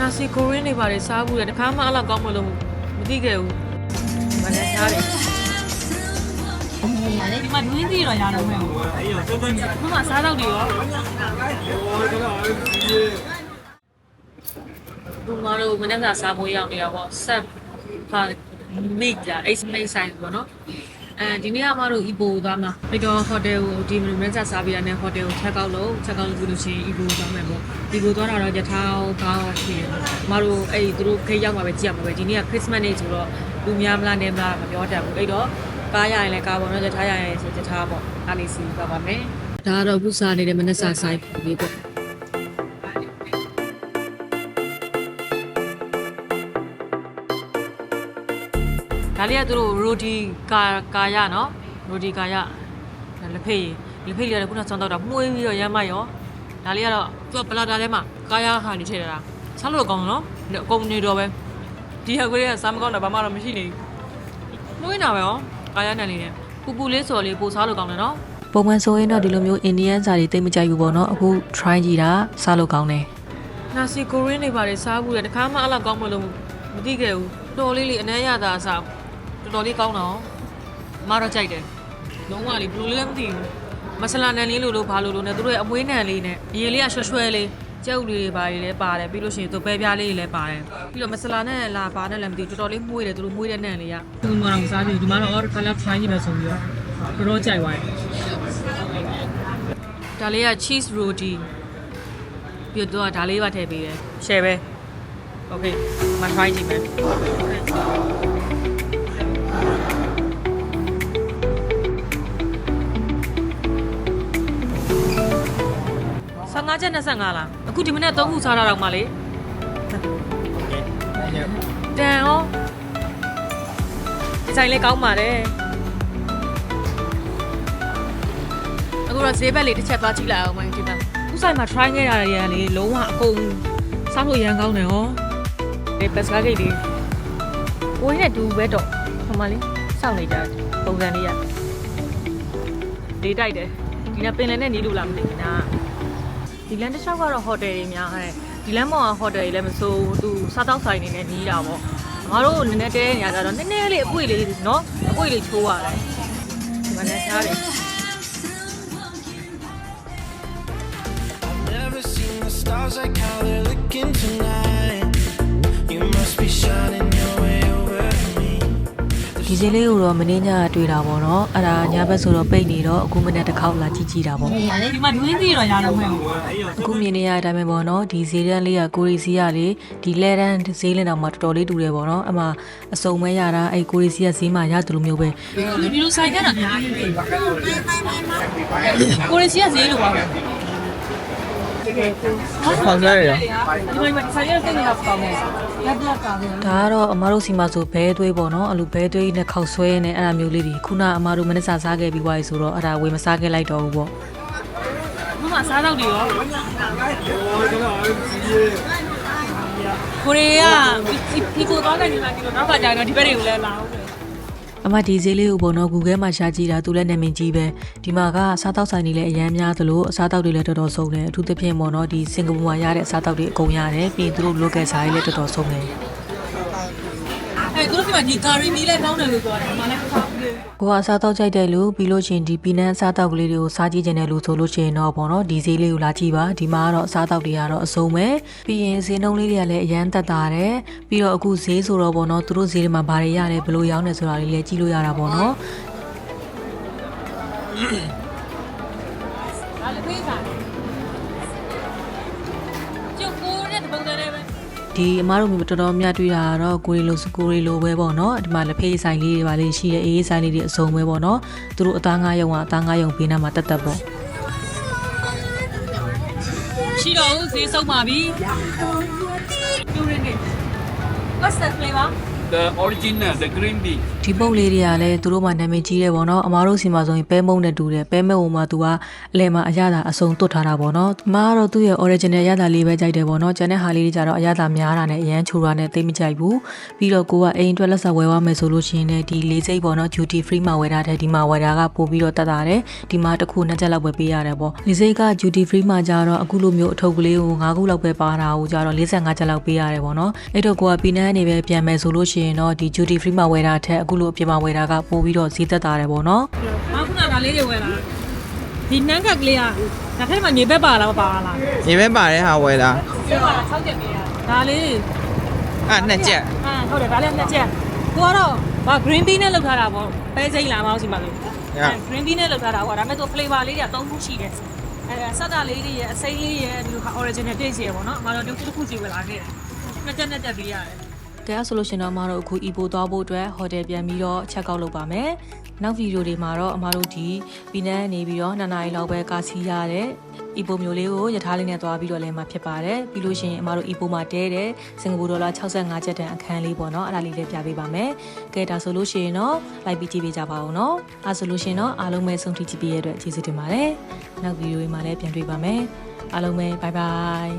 နာစီကိုရင်းနေပါလေစားဘူးလေတခါမှအဲ့လောက်ကောင်းမလို့မသိခဲ့ဘူးမနဲ့ရှားတယ်ဒီမှာဒွင်းစီတော့ရတော့မယ်မမစားတော့ဒီရောဘုမတို့မနေ့ကစားဖို့ရောက်နေတာပေါ့ဆက်ပါမိကြအိတ်မိတ်ဆိုင်ပေါ့နော် အဲဒီနေ့ကမတို့အီပိုသွားမှာပြီးတော့ဟိုတယ်ကိုဒီမနေ့ကစားပြီးရတဲ့ဟိုတယ်ကိုချက်ကောက်လို့ချက်ကောက်လို့ပြီးလို့ရှိရင်အီပိုသွားမယ်ပေါ့အီပိုသွားတာတော့ယထာကောင်းဖြစ်မတို့အဲ့ဒီသူတို့ခေတ်ရောက်မှာပဲကြည့်ရမှာပဲဒီနေ့ကခရစ်စမတ်နေ့ဆိုတော့လူများမလားနေမလားမပြောတတ်ဘူးအဲ့တော့ကားရရင်လည်းကားပေါ့နော်ယထာရရင်ဆိုယထာပေါ့အားလေးစီပါပါမယ်ဒါကတော့ခုစားနေတဲ့မနေ့ကဆိုင်ပြီးပေါ့ ဒါလေးကသူတို့ရိုဒီကာကာယနော်ရိုဒီကာယဒါလက်ဖေးလက်ဖေးလေးကခုနစောင်းတော့တာမှုေးပြီးတော့ရမ်းမရောဒါလေးကတော့သူကပလာတာထဲမှာကာယခါနေထည့်တာစားလို့ကောင်းနော်အကုန်နေတော့ပဲဒီဟာကလေးကစားမကောင်းတာဘာမှတော့မရှိနေဘူးမှုေးတာပဲရောကာယနံလေးနဲ့ပူပူလေးစော်လေးပို့စားလို့ကောင်းတယ်နော်ပုံမှန်ဆိုရင်တော့ဒီလိုမျိုးအိန္ဒိယစာတွေတိတ်မကြိုက်ဘူးပေါ့နော်အခု try ကြည့်တာစားလို့ကောင်းတယ်နာစီကိုရင်းနေပါလေစားဘူးလေတခါမှအဲ့လောက်ကောင်းမလို့မသိခဲ့ဘူးတော်လေးလေးအနမ်းရတာအစား တော်တော်လေးကောင်းတော့မတော့ကြိုက်တယ်လုံးဝလေးဘယ်လိုလဲမသိဘူးမဆလာနံလေးလိုလိုဘာလိုလိုနဲ့သူတို့ရဲ့အမွေးနံလေးနဲ့အရင်လေးကရွှဲရွှဲလေးကျုပ်လေးတွေပါလေးလည်းပါတယ်ပြီးလို့ရှိရင်သူပဲပြားလေးတွေလည်းပါတယ်ပြီးတော့မဆလာနဲ့လာပါနဲ့လည်းမသိဘူးတော်တော်လေးမှုေးတယ်သူတို့မှုေးတဲ့နံလေးကသူမှတော့မစားဘူးဒီမှာတော့ order color try ကြည့်မယ်ဆိုပြီးတော့တော်တော်ကြိုက်သွားတယ်ဒါလေးက cheese roti ပြီးတော့ဒါလေးပါထည့်ပေးတယ် share ပဲ okay မ try ကြည့်မယ် 15ချက်25လားအခုဒီမနေ့3ခုစားတာတော့မှလေတန်ရောဒီဆိုင်လေးကောင်းပါတယ်အခုတော့ဈေးဘက်လေးတစ်ချက်သွားကြည့်လိုက်အောင်မိုင်းဒီမှာခုဆိုင်မှာ try ခဲ့ရတဲ့ရန်လေးလုံးဝအကုန်စားလို့ရန်ကောင်းတယ်ဟောဒီပတ်စကားဂိတ်လေးကိုင်းနဲ့တူပဲတော့ ဟိုမှာလေးစောင့်နေကြပုံစံလေးရလေးတိုက်တယ်ဒီနေ့ပင်လယ်နဲ့နီးလို့လားမသိဘူးနာဒီလန်တစ်လျှောက်ကတော့ဟိုတယ်တွေများတယ်ဒီလန်မောင်ကဟိုတယ်တွေလည်းမစိုးဘူးသူစားတောက်ဆိုင်နေနဲ့နီးတာပေါ့ငါတို့နည်းနည်းတဲနေရတာတော့နည်းနည်းလေးအပွေလေးနော်အပွေလေးချိုးရတယ်ဒီမှာလည်းရှားတယ် Never seen the stars like how they're looking tonight. စင်းလေးကိုတော့မင်းညကတွေ့တာပေါ့နော်အဲ့ဒါညဘက်ဆိုတော့ပိတ်နေတော့အခုမနေ့တစ်ခေါက်လာကြည့်ကြည့်တာပေါ့ဒီမှာဒွင်းစီတော့ရတော့မယ်အခုမြင်နေရတဲ့အတိုင်းပဲပေါ့နော်ဒီဈေးတန်းလေးကကိုရီစီကလေဒီလဲတန်းဈေးလင်းတော့မှတော်တော်လေးတူတယ်ပေါ့နော်အမှအစုံမဲရတာအဲ့ကိုရီစီကဈေးမှာရတယ်လို့မျိုးပဲဒီလိုဆိုင်ကတော့အများကြီးကိုရီစီကဈေးလိုပါဘူး ဖောင်စားရရောဒီမှာဆိုင်ရတဲ့နေရာပေါင်းနေလက်တော့ကောင်းတယ်ဒါကတော့အမားတို့စီမှာဆိုဘဲသွေးပေါ့နော်အဲ့လိုဘဲသွေးနဲ့ခောက်ဆွဲနဲ့အဲ့ဒါမျိုးလေးတွေခုနအမားတို့မနေ့ကစားခဲ့ပြီးွားပြီဆိုတော့အဲ့ဒါဝေမစားခဲ့လိုက်တော့ဘူးပေါ့မမစားတော့ဒီရောကိုရီးယားဒီကိုသွားနေနေတာဒီလိုနောက်ကကြာတော့ဒီဘက်တွေကိုလည်းလာအောင် အမဒီဈေးလေးကိုပေါ့နော် Google မှာရှာကြည့်တာသူလည်းနာမည်ကြီးပဲဒီမှာကစားတောက်ဆိုင်တွေလည်းအများများသလိုအစားတောက်တွေလည်းတော်တော်ဆုံးတယ်အထူးသဖြင့်ပေါ့နော်ဒီစင်ကာပူမှာရတဲ့အစားတောက်တွေအကုန်ရတယ်ပြီးရင်သူတို့ local စားတွေလည်းတော်တော်ဆုံးတယ်အဲသူတို့ကဒီကာရီမီလည်းကောင်းတယ်လို့ပြောတယ်။မလည်းမစားဘူးလေ ကိုကအစားတောက်ကြိုက်တဲ့လူပြီးလို့ရှရင်ဒီပီနန်းအစားတောက်ကလေးတွေကိုစားကြည့်ကြတဲ့လူဆိုလို့ရှိရင်တော့ပေါ့နော်ဒီဈေးလေးကိုလာကြည့်ပါဒီမှာကတော့အစားတောက်တွေကတော့အစုံပဲပြီးရင်ဈေးနှုန်းလေးတွေကလည်းအရန်တက်တာတယ်ပြီးတော့အခုဈေးဆိုတော့ပေါ့နော်သူတို့ဈေးတွေမှာဘာတွေရတယ်ဘယ်လိုရောင်းနေဆိုတာလေးလည်းကြည့်လို့ရတာပေါ့နော်။ ဒီအမားတို့မျိုးတော်တော်များတွေ့တာကတော့ကိုရီလိုစကိုရီလိုပဲပေါ့နော်ဒီမှာလက်ဖေးဆိုင်လေးတွေပါလေးရှိတယ်အေးအေးဆိုင်လေးတွေအစုံပဲပေါ့နော်သူတို့အသားငါးရုံကအသားငါးရုံဘေးနားမှာတက်တက်ပေါ့။ရှိတော့ဦးဈေးဆုံးပါပြီ။ကျူရင်းနေ။ What's that flavor? The original, the green bean. ဒီပုတ်လေးတွေကလည်းသူတို့မှနာမည်ကြီးတယ်ပေါ့နော်အမားတို့စီမှာဆိုရင်ပဲမုံနဲ့တူတယ်ပဲမဲ့ဝင်မှာသူကအလဲမှာအရသာအစုံတွတ်ထားတာပေါ့နော်အမားကတော့သူ့ရဲ့ original အရသာလေးပဲကြိုက်တယ်ပေါ့နော်ကျန်တဲ့ဟာလေးတွေကြတော့အရသာများတာနဲ့အရန်ချိုတာနဲ့သိမကြိုက်ဘူးပြီးတော့ကိုကအိမ်အတွက်လက်ဆက်ဝယ်သွားမယ်ဆိုလို့ရှိရင်လည်းဒီလေးစိတ်ပေါ့နော် duty free မှာဝယ်ထားတဲ့ဒီမှာဝယ်တာကပို့ပြီးတော့တက်တာတယ်ဒီမှာတစ်ခုနှစ်ချက်လောက်ပဲပေးရတယ်ပေါ့လေးစိတ်က duty free မှာကြတော့အခုလိုမျိုးအထုပ်ကလေးကို9ခုလောက်ပဲပါတာကိုကြတော့45ချက်လောက်ပေးရတယ်ပေါ့နော်အဲ့တော့ကိုကပြည်နန်းနေပဲပြန်မယ်ဆိုလို့ရှိရင်တော့ဒီ duty free မှာဝယ်တာထက်အခုလိုအပြင်မှာဝယ်တာကပို့ပြီးတော့ဈေးသက်တာတယ်ပေါ့နော်။ဘာခုနကဒါလေးတွေဝယ်လာ။ဒီနန်းကကလေးကဒါထဲမှာမြေဘက်ပါလားမပါလားညီပဲပါတယ်ဟာဝယ်တာ။မြေပါလား6ချက်ပေးရ။ဒါလေးအဲ့နှစ်ချက်အာဟုတ်တယ်ဒါလည်းနှစ်ချက်။ကိုကတော့ဘာ green bean နဲ့လောက်ထားတာပေါ့။ပဲစိမ့်လာမအောင်စီပါလို့။ရ green bean နဲ့လောက်ထားတာပေါ့ဒါပေမဲ့သူ flavor လေးတွေက3ခုရှိတယ်။အဲဆက်တာလေးတွေရဲ့အစိမ်းလေးရဲ့ဒီလို original taste ရယ်ပေါ့နော်။အမှတော့တစ်ခုတစ်ခုစီဝယ်လာခဲ့တယ်။နှစ်ချက်နဲ့တက်ပေးရတယ်။ ကဲဆိုလို့ရှင်တော့အမတို့အခု EPO သွားဖို့အတွက်ဟိုတယ်ပြန်ပြီးတော့ check out လုပ်ပါမယ်။နောက်ဗီဒီယိုတွေမှာတော့အမတို့ဒီပြည်နန်းနေပြီးတော့နှစ်နာရီလောက်ပဲကားစီးရတဲ့ EPO မျိုးလေးကိုရထားလေးနဲ့သွားပြီးတော့လည်းမှာဖြစ်ပါတယ်။ပြီးလို့ရှိရင်အမတို့ EPO မှာတဲတဲ့စင်ကာပူဒေါ်လာ65ကျပ်တန်အခန်းလေးပေါ့နော်။အဲ့ဒါလေးလည်းပြပေးပါမယ်။ကဲဒါဆိုလို့ရှိရင်တော့လိုက်ပြီးကြည့်ပေးကြပါဦးနော်။အဲဆိုလို့ရှိရင်တော့အားလုံးပဲဆုံးဖြတ်ကြည့်ပေးရတဲ့အတွက်ကျေးဇူးတင်ပါတယ်။နောက်ဗီဒီယိုတွေမှာလည်းပြန်တွေ့ပါမယ်။အားလုံးပဲ bye bye